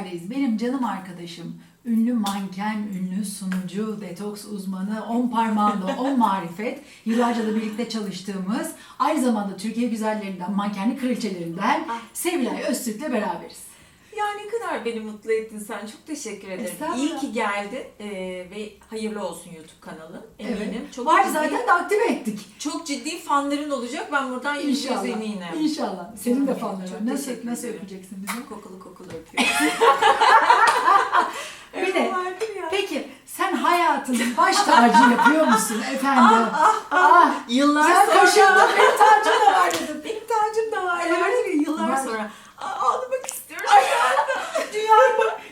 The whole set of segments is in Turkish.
yerdeyiz. Benim canım arkadaşım, ünlü manken, ünlü sunucu, detoks uzmanı, on parmağında on marifet. Yıllarca da birlikte çalıştığımız, aynı zamanda Türkiye güzellerinden, mankenlik kraliçelerinden Sevilay Öztürk'le beraberiz. Ya ne kadar beni mutlu ettin sen. Çok teşekkür ederim. Estağfurullah. İyi ki geldin ee, ve hayırlı olsun YouTube kanalın. Eminim. Çok Var ciddi, zaten de aktive ettik. Çok ciddi fanların olacak. Ben buradan İnşallah. yüz eminim. İnşallah. Senin de fanların. Nasıl, teşekkür nasıl ederim. öpeceksin bizi? Kokulu kokulu öpüyorum. Bir de. Peki sen hayatının baş tacı yapıyor musun efendim? ah, Yıllar Sen sonra. kaşındın benim tacım da var dedin. Benim tacım da var. Evet. Evet. Yıllar Var. sonra. Aa, ağlamak istiyorum. Dünya,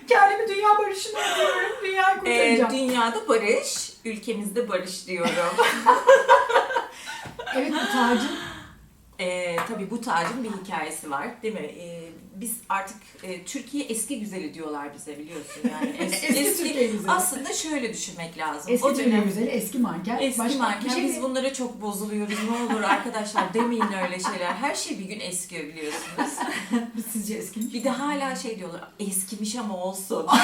kendimi dünya barışına diyorum. Dünya Ee, kurtaracağım. dünyada barış, ülkemizde barış diyorum. evet bu tacın Ee, tabii bu tacın bir hikayesi var değil mi? Ee, biz artık e, Türkiye eski güzeli diyorlar bize biliyorsun yani. Es- Eski Türkiye güzeli. Aslında şöyle düşünmek lazım. eski o Türkiye dönem güzeli, eski manken. eski Başka manken şey biz mi? bunlara çok bozuluyoruz. Ne olur arkadaşlar demeyin öyle şeyler. Her şey bir gün eskiyor biliyorsunuz. Sizce eski mi? Bir de hala şey diyorlar eskimiş ama olsun.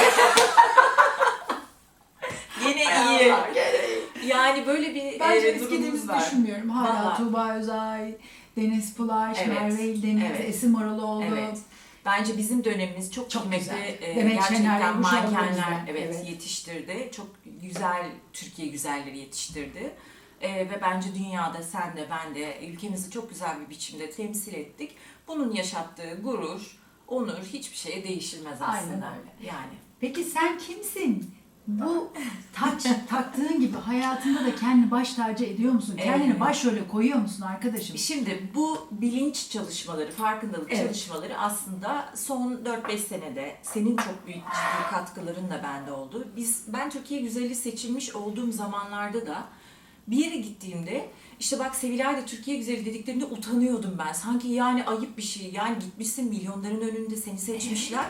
Yine Hay iyi. Allah, gene iyi. Yani böyle bir Bence e, durumumuz var. düşünmüyorum. Hala. Tuğba Özay, Deniz Pulaş, Evet, Merve İldeniz, evet. Esin Moraloğlu. Evet. Bence bizim dönemimiz çok, Çok kıymetli güzel. e, gerçekten mankenler evet, evet. yetiştirdi. Çok güzel Türkiye güzelleri yetiştirdi. E, ve bence dünyada sen de ben de ülkemizi çok güzel bir biçimde temsil ettik. Bunun yaşattığı gurur, onur hiçbir şeye değişilmez Aynen aslında. öyle. Yani. Peki sen kimsin? Bu taç taktığın gibi hayatında da kendini baş tacı ediyor musun? Kendini Evet. başrole koyuyor musun arkadaşım? Şimdi bu bilinç çalışmaları, farkındalık Evet. çalışmaları aslında son 4-5 senede senin çok büyük ciddi katkıların da bende oldu. Biz ben Türkiye güzeli seçilmiş olduğum zamanlarda da bir yere gittiğimde işte bak Sevilay da Türkiye güzeli dediklerinde utanıyordum ben. Sanki yani ayıp bir şey. Yani gitmişsin milyonların önünde seni seçmişler.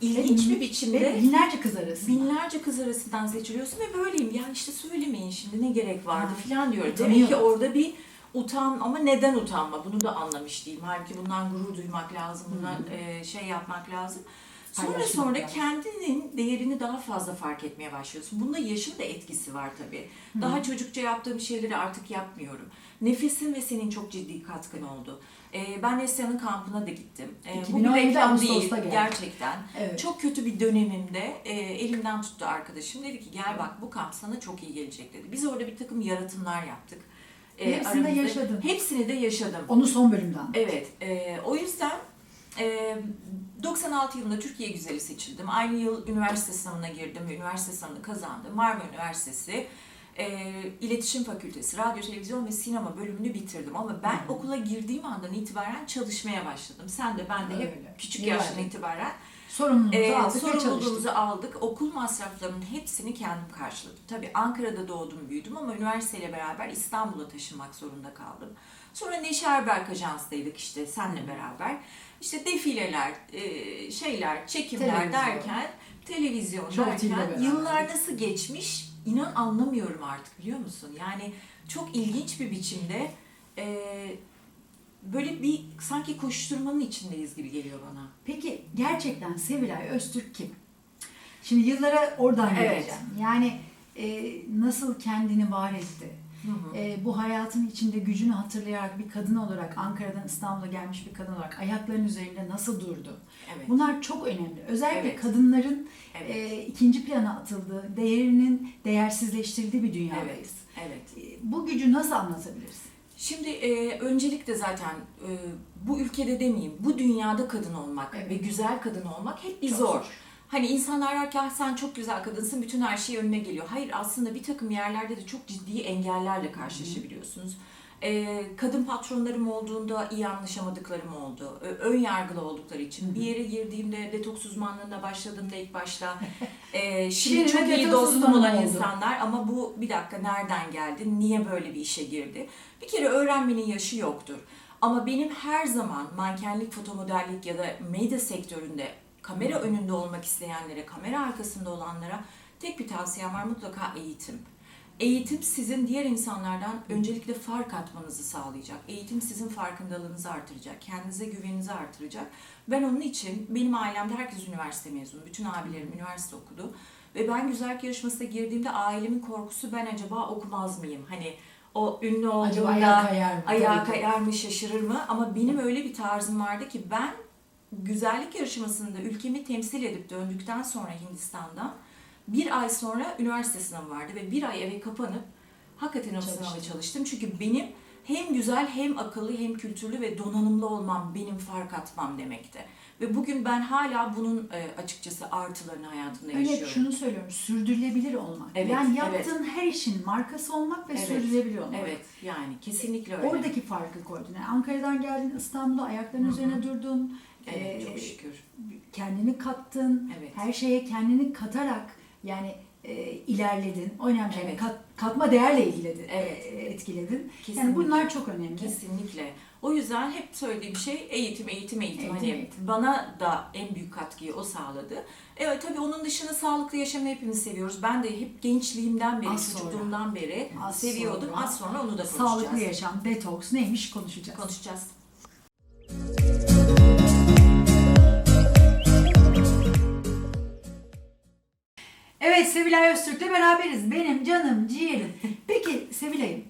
İlginç bir biçimde. Ve binlerce kız arasında. Binlerce kız arasından seçiliyorsun ve böyleyim. Yani işte söylemeyin şimdi ne gerek vardı Ha, falan diyorum. Demek ki orada bir utan ama neden utanma bunu da anlamış değilim. Halbuki bundan gurur duymak lazım, bundan e, şey yapmak lazım. Sonra sonra kendinin değerini daha fazla fark etmeye başlıyorsun. Bunda yaşın da etkisi var tabii. Daha çocukça yaptığım şeyleri artık yapmıyorum. Nefesin ve senin çok ciddi katkın oldu. E, ben Neslihan'ın kampına da gittim. E, bu bir 2017 reklam değil geldi. gerçekten. Evet. Çok kötü bir dönemimde e, elimden tuttu arkadaşım. Dedi ki gel bak bu kamp sana çok iyi gelecek dedi. Biz orada bir takım yaratımlar yaptık. E, Hepsini de yaşadın. Hepsini de yaşadım. Onu son bölümden. Evet. e, o yüzden e, 96 yılında Türkiye Güzeli seçildim. Aynı yıl üniversite sınavına girdim. ve Üniversite sınavını kazandım. Marmara Üniversitesi e, İletişim Fakültesi, Radyo, Televizyon ve Sinema bölümünü bitirdim. Ama ben Hı. okula girdiğim andan itibaren çalışmaya başladım. Sen de ben de hep Öyle. küçük yaştan itibaren Sorumluluğumuzu ee, aldık sorumluluğumuzu aldık. Okul masraflarının hepsini kendim karşıladım. Tabii Ankara'da doğdum, büyüdüm ama üniversiteyle beraber İstanbul'a taşınmak zorunda kaldım. Sonra Neşe Erberk Ajans'taydık işte senle beraber. İşte defileler, e, şeyler, çekimler Televizyon. derken, televizyon TV'yle derken yıllar nasıl geçmiş inan anlamıyorum artık biliyor musun? Yani çok ilginç bir biçimde e, böyle bir sanki koşturmanın içindeyiz gibi geliyor bana. Peki gerçekten Sevilay Öztürk kim? Şimdi yıllara oradan Evet. geleceğim. Yani e, nasıl kendini var etti? E, bu hayatın içinde gücünü hatırlayarak bir kadın olarak Ankara'dan İstanbul'a gelmiş bir kadın olarak ayaklarının üzerinde nasıl durdu? Evet. Bunlar çok önemli. Özellikle Evet. kadınların Evet. e, ikinci plana atıldığı, değerinin değersizleştirildiği bir Evet. dünyadayız. Evet. E, Bu gücü nasıl anlatabiliriz? Şimdi e, öncelikle zaten e, bu ülkede demeyeyim, bu dünyada kadın olmak Evet. ve güzel kadın olmak hep bir Çok zor. zor. Hani insanlar der ki "Ah, sen çok güzel kadınsın, bütün her şey önüne geliyor. Hayır aslında bir takım yerlerde de çok ciddi engellerle karşılaşabiliyorsunuz. E, kadın patronlarım olduğunda iyi anlaşamadıklarım oldu. Ö- ön yargılı oldukları için. Bir yere girdiğimde detoks uzmanlığına başladığımda ilk başta e, şimdi çok iyi dostum olan oldu. insanlar ama bu bir dakika nereden geldi, niye böyle bir işe girdi? Bir kere öğrenmenin yaşı yoktur. Ama benim her zaman mankenlik, fotomodellik ya da medya sektöründe kamera önünde olmak isteyenlere, kamera arkasında olanlara tek bir tavsiyem var mutlaka eğitim. Eğitim sizin diğer insanlardan öncelikle fark atmanızı sağlayacak. Eğitim sizin farkındalığınızı artıracak. Kendinize güveninizi artıracak. Ben onun için benim ailemde herkes üniversite mezunu. Bütün abilerim üniversite okudu. Ve ben güzellik yarışmasına girdiğimde ailemin korkusu ben acaba okumaz mıyım? Hani o ünlü Acaba olduğunda ayağa kayar mı? ayağa kayar mı şaşırır mı? Ama benim öyle bir tarzım vardı ki ben güzellik yarışmasında ülkemi temsil edip döndükten sonra Hindistan'dan bir ay sonra üniversite sınavı vardı ve bir ay eve kapanıp hakikaten o sınava çalıştım. Çünkü benim hem güzel hem akıllı hem kültürlü ve donanımlı olmam benim fark atmam demekti. Ve bugün ben hala bunun e, açıkçası artılarını hayatımda Öyle yaşıyorum. şunu söylüyorum, sürdürülebilir olmak. Evet, yani evet. yaptığın her işin markası olmak ve Evet, sürdürülebilir olmak. Evet yani kesinlikle öyle. Oradaki farkı koydun. Yani Ankara'dan geldin, İstanbul'a ayaklarının Hı hı. üzerine durdun. Evet Ee, çok şükür. kendini kattın. Evet. Her şeye kendini katarak yani e, ilerledin. O önemli. Evet. Kat- katma değerle ilgiledin, Evet. e, etkiledin. Kesinlikle. Yani bunlar çok önemli. Kesinlikle. O yüzden hep söylediğim şey eğitim, eğitim, eğitim. Eğitim, hani eğitim. bana da en büyük katkıyı o sağladı. Evet tabii onun dışında sağlıklı yaşamı hepimiz seviyoruz. Ben de hep gençliğimden beri, Az sonra. çocukluğumdan beri Az seviyordum. sonra. Az sonra onu da konuşacağız. Sağlıklı yaşam, detoks neymiş konuşacağız. Konuşacağız. Sevilay Öztürk'le beraberiz. Benim canım, ciğerim. Peki Sevilay'ım,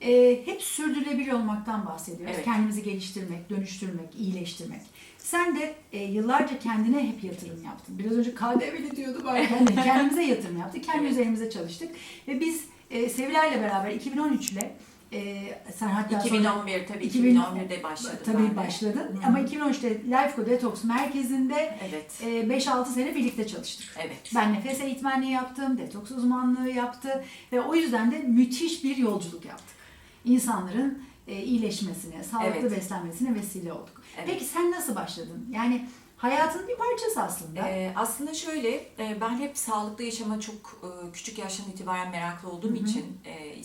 e, hep sürdürülebilir olmaktan bahsediyoruz. Evet. Kendimizi geliştirmek, dönüştürmek, iyileştirmek. Sen de e, yıllarca kendine hep yatırım yaptın. Biraz önce KDV'li diyordu ben. Kendimize yatırım yaptık, kendi Evet. üzerimize çalıştık. Ve biz e, Sevilay'la beraber 2013 ile e, sen hatta sonra 2011 tabii 2000 2011'de başladı. tabii ben başladın. Hı. Ama 2013'te Lifeco Detox Merkezi'nde Evet. e, 5-6 sene birlikte çalıştık. Evet. Ben nefes eğitmenliği yaptım, detoks uzmanlığı yaptı ve o yüzden de müthiş bir yolculuk yaptık. İnsanların e, iyileşmesine, sağlıklı Evet. beslenmesine vesile olduk. Evet. Peki sen nasıl başladın? Yani hayatın bir parçası aslında. Ee, aslında şöyle, e, ben hep sağlıklı yaşama çok e, küçük yaştan itibaren meraklı olduğum Hı hı. için e,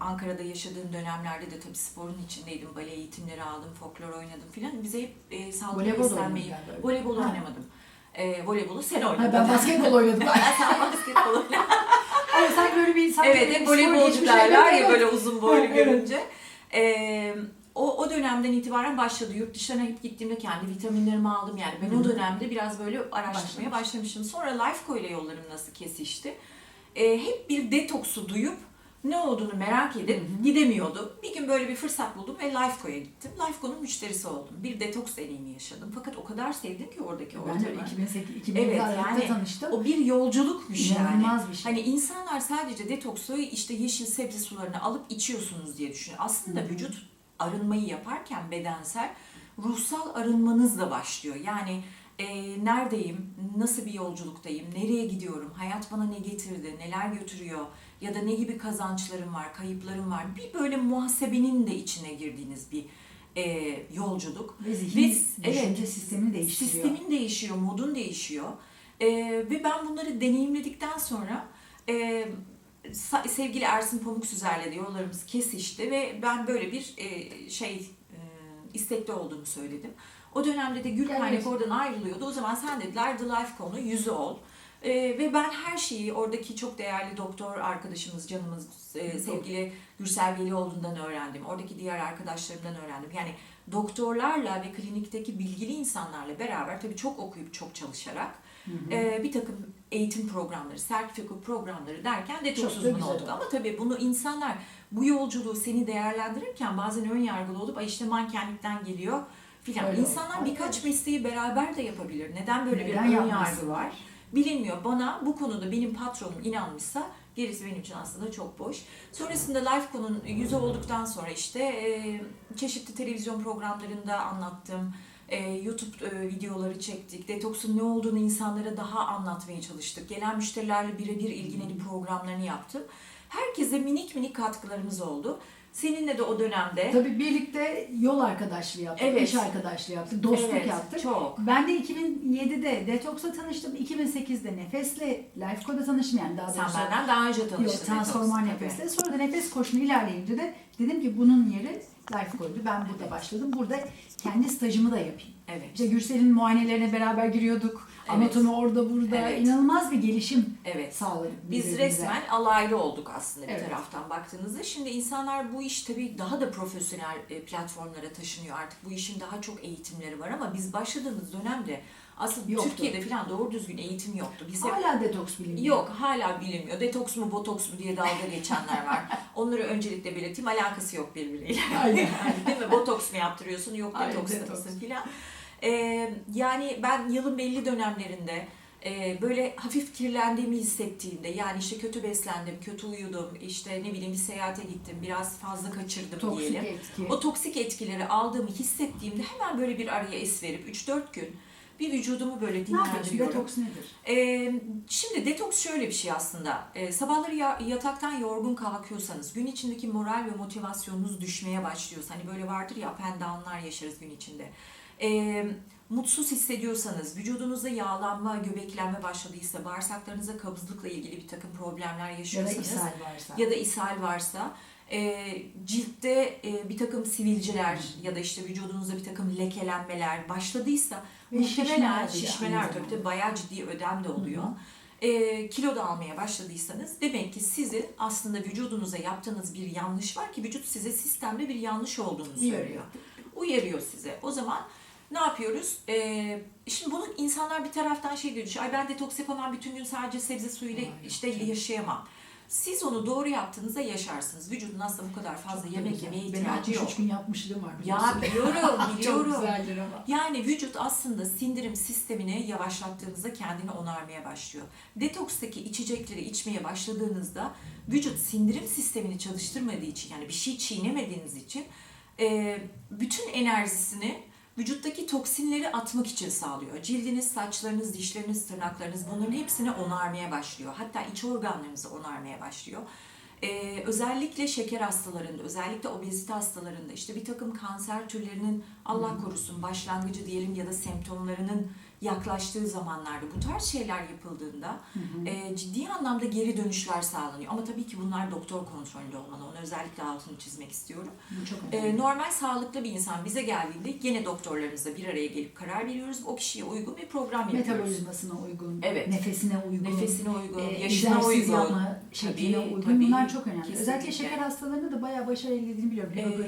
Ankara'da yaşadığım dönemlerde de tabii sporun içindeydim. Bale eğitimleri aldım, folklor oynadım filan. Bize hep e, sağlıklı Voleybol beslenmeyi... Voleybol Ha. oynamadım. E, voleybolu sen oynadın. Ha, ben basketbol oynadım. Sen basketbol oynadın. Ama sanki böyle bir sanki evet, hep voleybolcu derler ya evet. böyle uzun boylu Evet, evet. görünce. E, o, o dönemden itibaren başladı. Yurt dışlarına hep gittiğimde kendi vitaminlerimi aldım. Yani ben Hı o dönemde biraz böyle araştırmaya Başlamış. başlamışım. Sonra Lifeco ile yollarım nasıl kesişti. E, hep bir detoksu duyup ne olduğunu merak edip Hı gidemiyordum. Bir gün böyle bir fırsat buldum ve Lifeco'ya gittim. Lifeco'nun müşterisi oldum. Bir detoks deneyimi yaşadım. Fakat o kadar sevdim ki oradaki Ben ortamı. 2008 2007 Evet, yani tanıştım. O bir yolculukmuş yani. İnanılmaz bir şey. Hani insanlar sadece detoksu işte yeşil sebze sularını alıp içiyorsunuz diye düşünüyor. Aslında hı. vücut arınmayı yaparken bedensel ruhsal arınmanız da başlıyor. Yani e, neredeyim, nasıl bir yolculuktayım, nereye gidiyorum, hayat bana ne getirdi, neler götürüyor ya da ne gibi kazançlarım var, kayıplarım var. Bir böyle muhasebenin de içine girdiğiniz bir e, yolculuk. ve zihin, düşünce evet, sistemini değiştiriyor. Sistemin değişiyor, modun değişiyor. Ee, ve ben bunları deneyimledikten sonra e, sevgili Ersin Pamuk Süzer'le de yollarımız kesişti ve ben böyle bir e, şey e, istekli olduğumu söyledim. O dönemde de Gül Kaynak oradan ayrılıyordu. O zaman sen dediler The Life konu yüzü ol. Ee, ve ben her şeyi oradaki çok değerli doktor arkadaşımız, canımız, e, sevgili Gürsel Velioğlu'ndan öğrendim. Oradaki diğer arkadaşlarımdan öğrendim. Yani doktorlarla ve klinikteki bilgili insanlarla beraber tabii çok okuyup çok çalışarak Hı hı. e, bir takım eğitim programları, sertifika programları derken detoks Çok güzel olduk. oldu. Ama tabii bunu insanlar bu yolculuğu seni değerlendirirken bazen ön yargılı olup "Ay işte mankenlikten geliyor filan. Öyle İnsanlar oldu. birkaç mesleği beraber de yapabilir. Neden böyle Neden bir ön yargı var? Bilinmiyor. Bana bu konuda benim patronum inanmışsa gerisi benim için aslında çok boş. Sonrasında Lifeco'nun yüzü olduktan sonra işte çeşitli televizyon programlarında anlattım. E, YouTube e, videoları çektik. Detoksun ne olduğunu insanlara daha anlatmaya çalıştık. Gelen müşterilerle birebir ilgilenip programlarını yaptım. Herkese minik minik katkılarımız oldu. Seninle de o dönemde Tabii birlikte yol arkadaşlığı yaptık, Evet. iş arkadaşlığı yaptık, dostluk Evet, yaptık. Çok. Ben de 2007'de Detox'la tanıştım, 2008'de Nefes'le Lifeco'da tanıştım yani daha Sen doğrusu. benden daha önce tanıştın. Yok, transformer nefesle. Sonra da nefes koşunu ilerleyince de dedim ki bunun yeri Lifeco'ydu. Ben burada başladım. Burada kendi stajımı da yapayım. Evet. İşte Gürsel'in muayenelerine beraber giriyorduk. Anatomi orada burada Evet. inanılmaz bir gelişim Evet. sağladık. Biz birbirimize. resmen alaylı olduk aslında bir Evet. taraftan baktığınızda. Şimdi insanlar bu iş tabii daha da profesyonel e, platformlara taşınıyor artık. Bu işin daha çok eğitimleri var ama biz başladığımız dönemde aslında Yoktu. Türkiye'de falan doğru düzgün eğitim yoktu. Biz Hala detoks bilinmiyor. Yok hala bilinmiyor. Detoks mu botoks mu diye dalga geçenler var. Onları öncelikle belirteyim. Alakası yok birbiriyle. Aynen. Değil mi? Botoks mu yaptırıyorsun? Yok Aynen, detoks detoks. filan. Ee, yani ben yılın belli dönemlerinde e, böyle hafif kirlendiğimi hissettiğimde yani işte kötü beslendim, kötü uyudum, işte ne bileyim bir seyahate gittim, biraz fazla kaçırdım Toksik diyelim. etki. O toksik etkileri aldığımı hissettiğimde hemen böyle bir araya es verip 3-4 gün bir vücudumu böyle ne dinlendiriyorum. Detoks nedir? Ee, şimdi detoks şöyle bir şey aslında. Ee, sabahları ya- yataktan yorgun kalkıyorsanız, gün içindeki moral ve motivasyonunuz düşmeye başlıyorsa, hani böyle vardır ya up and down'lar yaşarız gün içinde. Ee, mutsuz hissediyorsanız, vücudunuzda yağlanma, göbeklenme başladıysa, bağırsaklarınıza kabızlıkla ilgili bir takım problemler Ya da yaşıyorsanız ishal varsa. ya da ishal varsa, e, ciltte e, bir takım sivilceler ya da işte vücudunuzda bir takım lekelenmeler başladıysa Ve muhtemelen şişmeler de şişmeler aynı tabii zamanda. tabii bayağı ciddi ödem de oluyor. E, kilo da almaya başladıysanız demek ki sizin aslında vücudunuza yaptığınız bir yanlış var ki vücut size sistemde bir yanlış olduğunu söylüyor. Uyarıyor. Uyarıyor size. O zaman ne yapıyoruz? E, şimdi bunu insanlar bir taraftan şey diyor. Ay ben detoks yapamam bütün gün sadece sebze suyuyla Aa, işte yaşayamam. Siz onu doğru yaptığınızda yaşarsınız. Vücudun aslında bu kadar fazla Çok yemek yemeye ihtiyacı 63 yok. gün yapmışlığım var. Ya biliyorum, biliyorum. Çok güzeldir ama. Yani vücut aslında sindirim sistemini yavaşlattığınızda kendini onarmaya başlıyor. Detokstaki içecekleri içmeye başladığınızda vücut sindirim sistemini çalıştırmadığı için yani bir şey çiğnemediğiniz için bütün enerjisini vücuttaki toksinleri atmak için sağlıyor. Cildiniz, saçlarınız, dişleriniz, tırnaklarınız bunların hepsini onarmaya başlıyor. Hatta iç organlarınızı onarmaya başlıyor. Ee, özellikle şeker hastalarında, özellikle obezite hastalarında işte bir takım kanser türlerinin Allah korusun başlangıcı diyelim ya da semptomlarının yaklaştığı zamanlarda bu tarz şeyler yapıldığında e, ciddi anlamda geri dönüşler sağlanıyor. Ama tabii ki bunlar doktor kontrolünde olmalı. Onu özellikle altını çizmek istiyorum. Bu çok önemli. normal sağlıklı bir insan bize geldiğinde gene doktorlarımızla bir araya gelip karar veriyoruz. O kişiye uygun bir program yapıyoruz. Metabolizmasına uygun, Evet. nefesine uygun, Nefesine uygun, e, yaşına uygun. yapma şekline Tabii, uygun. tabii. Bunlar çok önemli. Kesinlikle. Özellikle şeker hastalarında da bayağı başarı elde edildiğini biliyorum. Ee, evet.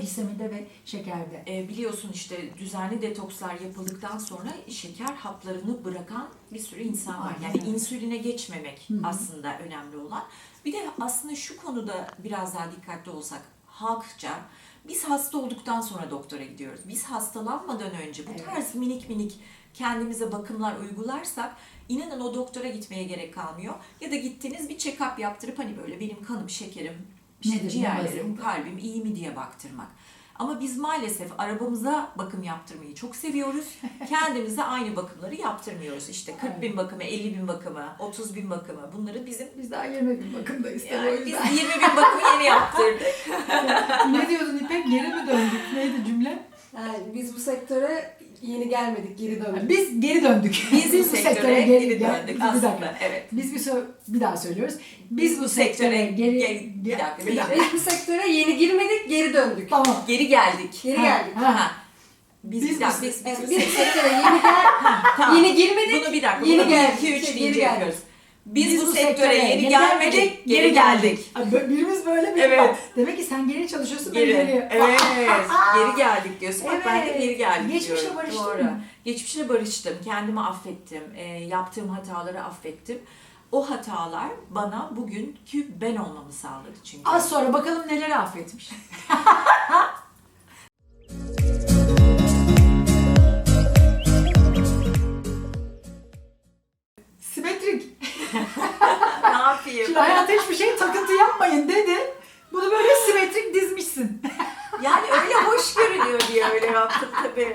glisemide ve şekerde. E, biliyorsun işte düzenli detokslar yapıldıktan sonra şeker haplarını bırakan bir sürü insan var. Yani insüline geçmemek aslında önemli olan. Bir de aslında şu konuda biraz daha dikkatli olsak halkça biz hasta olduktan sonra doktora gidiyoruz. Biz hastalanmadan önce bu Evet. tarz minik minik kendimize bakımlar uygularsak inanın o doktora gitmeye gerek kalmıyor. Ya da gittiniz bir check-up yaptırıp hani böyle benim kanım, şekerim, işte ciğerlerim, kalbim iyi mi diye baktırmak. Ama biz maalesef arabamıza bakım yaptırmayı çok seviyoruz. Kendimize aynı bakımları yaptırmıyoruz. İşte 40 bin bakımı, 50 bin bakımı, 30 bin bakımı bunları bizim Biz daha 20 bin bakımdayız tabii o yani biz yüzden. 20 bin bakımı yeni yaptırdık. ne diyordun İpek? Geri mi döndük? Neydi cümle? Yani biz bu sektöre yeni gelmedik, geri döndük. Biz geri döndük. Biz, bu sektöre geri gel- döndük Bir dakika. aslında. Evet. Biz bir, sö- bir daha söylüyoruz. Biz bu sektöre geri... geri- bir dakika, bir dakika. Biz bu sektöre yeni girmedik, geri döndük. Tamam. Geri geldik. Geri Ha, geldik. ha. Ha. Biz, Biz biz, bu- biz, biz, biz, Yani bu biz bu sektöre- sektöre yeni gel, Tamam. yeni girmedik. Bunu bir dakika. Yeni geldik. 2 3 Geri deyince yapıyoruz. Biz, bu sektöre yeni gelmedik, geri geldik. Bö- Birimiz böyle bir Evet. Demek ki sen geri çalışıyorsun ben Geri. geri. Evet. geri geldik diyorsun. Bak ben de Evet. geri geldik Geçmişle diyorum. barıştın Doğru. mı? Geçmişle barıştım. Kendimi affettim. E, yaptığım hataları affettim. O hatalar bana bugünkü ben olmamı sağladı çünkü. Az sonra bakalım neleri affetmiş.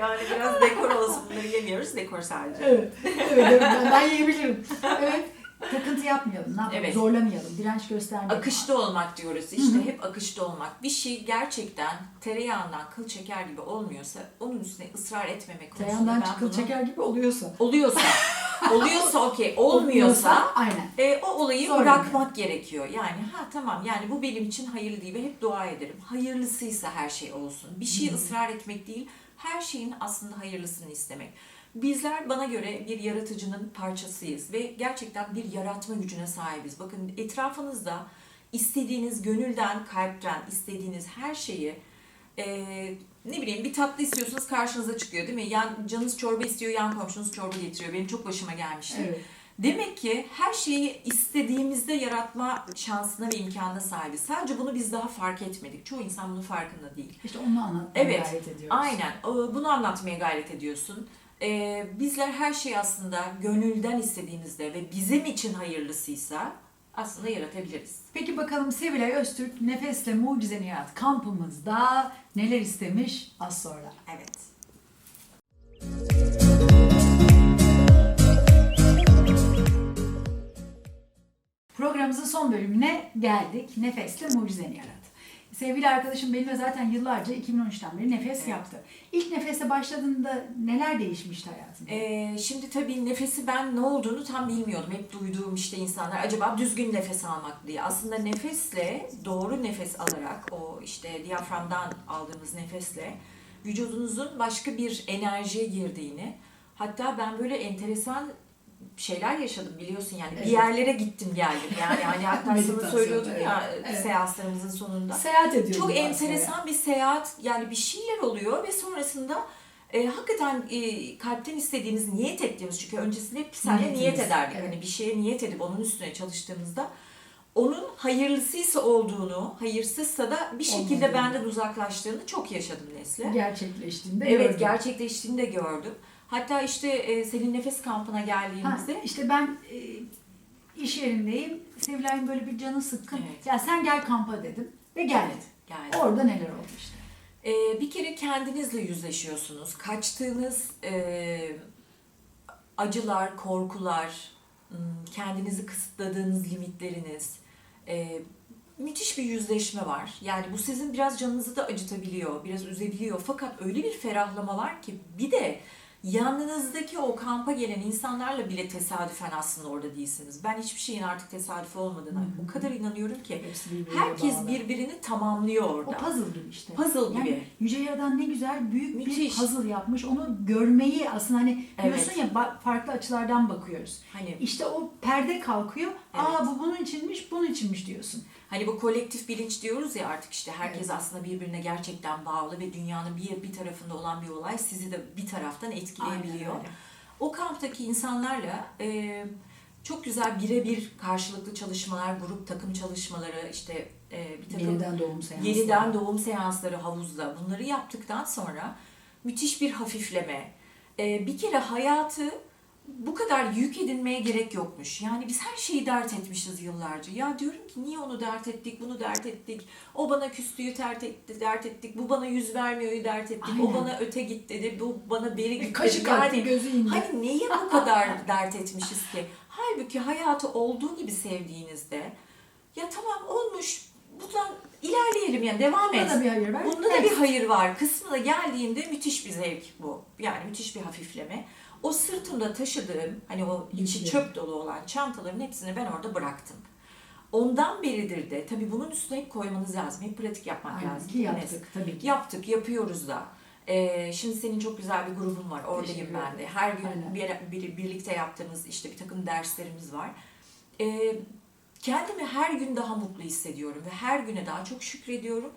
tabii. Yani biraz dekor olsun. Bunları yemiyoruz. Dekor sadece. Evet. Evet, evet ben, ben yiyebilirim. Evet. Takıntı yapmayalım. Ne yapalım? Evet. Zorlamayalım. Direnç göstermeyelim. Akışta olmak diyoruz işte hep akışta olmak. Bir şey gerçekten tereyağından kıl çeker gibi olmuyorsa onun üstüne ısrar etmemek konusunda Tereyağından ben çıkıl bunu- çeker gibi oluyorsa. Oluyorsa, oluyorsa okey, olmuyorsa aynen. e, o olayı Sonra. bırakmak gerekiyor. Yani ha tamam yani bu benim için hayırlı değil ve hep dua ederim. Hayırlısıysa her şey olsun. Bir şeye ısrar etmek değil, her şeyin aslında hayırlısını istemek. Bizler bana göre bir yaratıcının parçasıyız ve gerçekten bir yaratma gücüne sahibiz. Bakın etrafınızda istediğiniz gönülden, kalpten istediğiniz her şeyi eee, ne bileyim bir tatlı istiyorsunuz karşınıza çıkıyor değil mi? Yan, canınız çorba istiyor, yan komşunuz çorba getiriyor. Benim çok başıma gelmişti. Evet. Demek ki her şeyi istediğimizde yaratma şansına ve imkanına sahibiz. Sadece bunu biz daha fark etmedik. Çoğu insan bunun farkında değil. İşte onu anlatmaya Evet, gayret ediyoruz. Aynen. Bunu anlatmaya gayret ediyorsun. Ee, bizler her şeyi aslında gönülden istediğimizde ve bizim için hayırlısıysa aslında yaratabiliriz. Peki bakalım Sevilay Öztürk Nefesle Mucizeni Yarat kampımızda neler istemiş az sonra. Evet. Programımızın son bölümüne geldik. Nefesle Mucizeni Yarat. Sevgili arkadaşım benimle zaten yıllarca 2013'ten beri nefes Evet. yaptı. İlk nefese başladığında neler değişmişti hayatında? Ee, şimdi tabii nefesi ben ne olduğunu tam bilmiyordum. Hep duyduğum işte insanlar acaba düzgün nefes almak diye. Aslında nefesle doğru nefes alarak o işte diyaframdan aldığımız nefesle vücudunuzun başka bir enerjiye girdiğini hatta ben böyle enteresan şeyler yaşadım biliyorsun yani Evet. bir yerlere gittim geldim yani hani hatta sana söylüyordum ya evet. Seanslarımızın sonunda. Seyahat ediyordum. Çok enteresan bir seyahat yani bir şeyler oluyor ve sonrasında e, hakikaten e, kalpten istediğimiz, niyet ettiğimiz çünkü öncesinde hep Niyetimiz, niyet ederdik. evet. Hani bir şeye niyet edip onun üstüne çalıştığımızda onun hayırlısıysa olduğunu, hayırsızsa da bir şekilde Olmadığını. benden uzaklaştığını çok yaşadım Nesli. Gerçekleştiğinde Evet, gördüm. gerçekleştiğini de gördüm. Hatta işte e, senin nefes kampına Ha, geldiğimizde işte ben e, iş yerindeyim. Sevilay'ın böyle bir canı sıkkın. Evet. Ya sen gel kampa dedim ve geldi. Evet, geldi. Orada neler oldu işte. Ee, bir kere kendinizle yüzleşiyorsunuz. Kaçtığınız e, acılar, korkular, kendinizi kısıtladığınız limitleriniz, e, müthiş bir yüzleşme var. Yani bu sizin biraz canınızı da acıtabiliyor, biraz üzebiliyor. Fakat öyle bir ferahlama var ki bir de yanınızdaki o kampa gelen insanlarla bile tesadüfen aslında orada değilsiniz. Ben hiçbir şeyin artık tesadüf olmadığına Hı hı. o kadar inanıyorum ki birbirine herkes bağlı. birbirini tamamlıyor O orada. puzzle gibi işte. Puzzle gibi. Yani Yüce Yaradan ne güzel büyük bir Müthiş. puzzle yapmış. Onu görmeyi aslında hani Evet. diyorsun ya farklı açılardan bakıyoruz. Hani İşte o perde kalkıyor. Aa bu bunun içinmiş, bunun içinmiş diyorsun. Hani bu kolektif bilinç diyoruz ya artık işte herkes Evet. aslında birbirine gerçekten bağlı ve dünyanın bir bir tarafında olan bir olay sizi de bir taraftan etkileyebiliyor. Aynen. O kamptaki insanlarla e, çok güzel birebir karşılıklı çalışmalar, grup takım çalışmaları, işte e, bir takım Yeniden doğum seansı. yeniden doğum seansları havuzda bunları yaptıktan sonra müthiş bir hafifleme. E, bir kere hayatı bu kadar yük edinmeye gerek yokmuş. Yani biz her şeyi dert etmişiz yıllarca. Ya diyorum ki niye onu dert ettik, bunu dert ettik. O bana küstüğü dert etti, dert ettik. Bu bana yüz vermiyor'yu dert ettik. O bana öte git dedi. Bu bana beri Bir git kaşık dedi. attı Yani gözü indi. Hani niye bu kadar dert etmişiz ki? Halbuki hayatı olduğu gibi sevdiğinizde ya tamam olmuş buradan ilerleyelim yani devam Bunda et. da bir hayır var. Bunda da Evet. bir hayır var. Kısmına geldiğinde müthiş bir zevk bu. Yani müthiş bir hafifleme. O sırtımda taşıdığım hani o içi çöp dolu olan çantaların hepsini ben orada bıraktım. Ondan beridir de tabii bunun üstüne hep koymanız lazım. Hep pratik yapmak Aynen lazım. ki yaptık tabii ki. Yaptık, yapıyoruz da. Ee, şimdi senin çok güzel bir grubun var. Oradayım ben de. Her gün Aynen. bir, bir- birlikte yaptığımız işte bir takım derslerimiz var. Ee, kendimi her gün daha mutlu hissediyorum ve her güne daha çok şükrediyorum.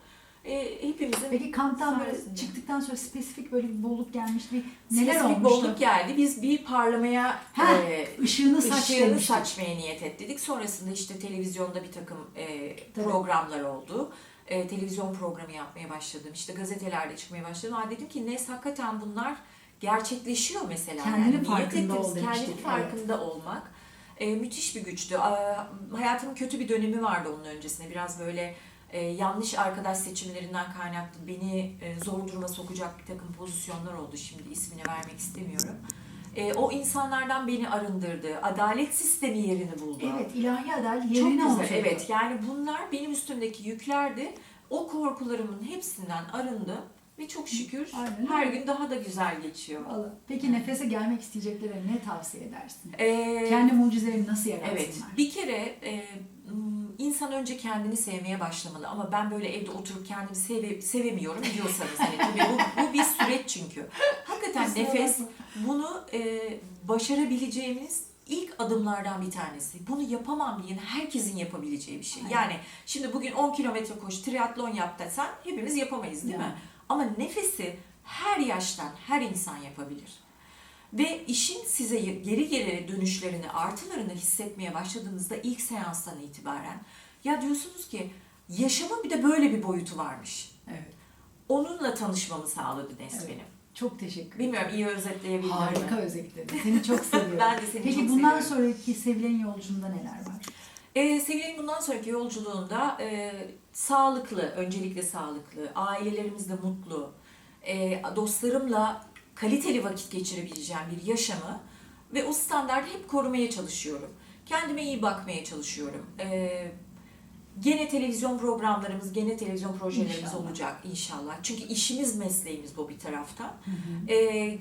Ee, hepimizin Peki kamptan böyle sayesinde. çıktıktan sonra spesifik böyle bir bolluk gelmişti. Bir neler Spesifik olmuştu? bolluk geldi. Biz bir parlamaya Ha, e, Işığını saç ışığını demiştik. saçmaya niyet ettik. Sonrasında işte televizyonda bir takım e, Tabii. programlar oldu. E, televizyon programı yapmaya başladım. İşte gazetelerde çıkmaya başladım. Aa, dedim ki Nes hakikaten bunlar gerçekleşiyor mesela. Kendinin niyet farkında ol demiştik, Kendinin evet. farkında olmak. E, müthiş bir güçtü. Aa, hayatımın kötü bir dönemi vardı onun öncesinde. Biraz böyle e, yanlış arkadaş seçimlerinden kaynaklı beni e, zor duruma sokacak bir takım pozisyonlar oldu. Şimdi ismini vermek istemiyorum. E, o insanlardan beni arındırdı. Adalet sistemi yerini buldu. Evet ilahi adalet Çok yerine güzel. oturdu. Evet yani bunlar benim üstümdeki yüklerdi. O korkularımın hepsinden arındım ve çok şükür Aynen. her gün daha da güzel geçiyor. Vallahi. Peki nefese gelmek isteyeceklere ne tavsiye edersin? Ee, Kendi mucizeleri nasıl yaratsınlar? Evet. Bir kere e, insan önce kendini sevmeye başlamalı ama ben böyle evde oturup kendimi seve, sevemiyorum diyorsanız hani tabii bu, bu bir süreç çünkü. Hakikaten nefes bunu e, başarabileceğimiz ilk adımlardan bir tanesi. Bunu yapamam diyen herkesin yapabileceği bir şey. Evet. Yani şimdi bugün 10 kilometre koş, triatlon yap desen hepimiz yapamayız değil Yani. mi? Ama nefesi her yaştan her insan yapabilir. Ve işin size geri geri dönüşlerini, artılarını hissetmeye başladığınızda ilk seanstan itibaren ya diyorsunuz ki yaşamın bir de böyle bir boyutu varmış. Evet. Onunla tanışmamı sağladı Nes Evet. benim. Çok teşekkür ederim. Bilmiyorum iyi özetleyebildim mi? Harika özetledin. Seni çok seviyorum. Ben de seni Peki çok bundan seviyorum. sonraki Sevilen yolculuğunda neler var? Ee, Sevilay'ın bundan sonraki yolculuğunda e, sağlıklı, öncelikle sağlıklı, ailelerimiz de mutlu, e, dostlarımla kaliteli vakit geçirebileceğim bir yaşamı ve o standartı hep korumaya çalışıyorum. Kendime iyi bakmaya çalışıyorum. E, gene televizyon programlarımız, gene televizyon projelerimiz İnşallah. olacak inşallah. Çünkü işimiz, mesleğimiz bu bir taraftan. E,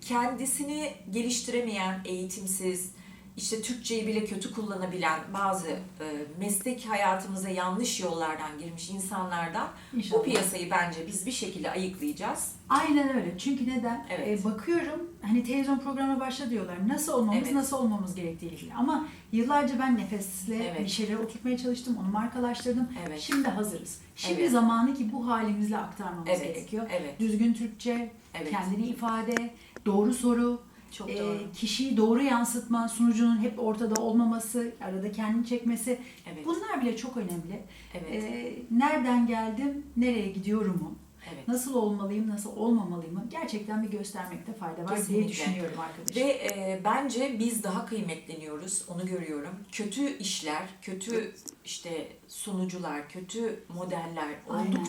kendisini geliştiremeyen, eğitimsiz, işte Türkçeyi bile kötü kullanabilen bazı e, meslek hayatımıza yanlış yollardan girmiş insanlardan bu İnşallah. piyasayı bence biz bir şekilde ayıklayacağız. Aynen öyle. Çünkü neden? Evet. E, bakıyorum hani televizyon programına başla diyorlar. Nasıl olmamız, Evet. nasıl olmamız gerektiği ilgili. Ama yıllarca ben nefesle Evet. bir şeyler oturtmaya çalıştım. Onu markalaştırdım. Evet. Şimdi hazırız. Şimdi Evet. zamanı ki bu halimizle aktarmamız Evet. gerekiyor. Evet. Düzgün Türkçe, Evet. kendini ifade, doğru soru, Çok e, doğru. kişiyi doğru yansıtma, sunucunun hep ortada olmaması, arada kendini çekmesi. Evet. Bunlar bile çok önemli. Evet. E, nereden geldim, nereye gidiyorumu, Evet. nasıl olmalıyım, nasıl olmamalıyımı gerçekten bir göstermekte fayda var diye Kesinlikle. düşünüyorum arkadaşlar. Ve e, bence biz daha kıymetleniyoruz, onu görüyorum. Kötü işler, kötü işte sunucular, kötü modeller Aynen.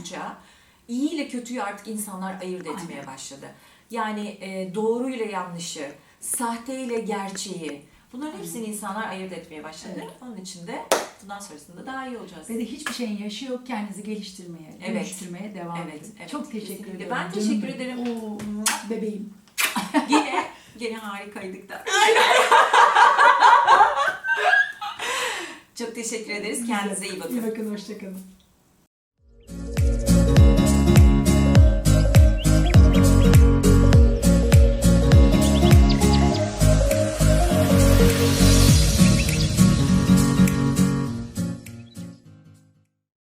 İyi ile kötüyü artık insanlar ayırt etmeye Aynen. başladı. Yani e, doğru ile yanlışı, sahte ile gerçeği, bunların hepsini insanlar ayırt etmeye başladı. Evet. Onun için de bundan sonrasında daha iyi olacağız. Ve de hiçbir şeyin yaşı yok. Kendinizi geliştirmeye, Evet. dönüştürmeye devam Evet, edin. evet. Çok teşekkür Kesinlikle. ederim. Ben canım teşekkür benim. ederim. Oo, bebeğim. Gene, gene harikaydık da. Çok teşekkür ederiz. Kendinize iyi bakın. İyi bakın, hoşçakalın.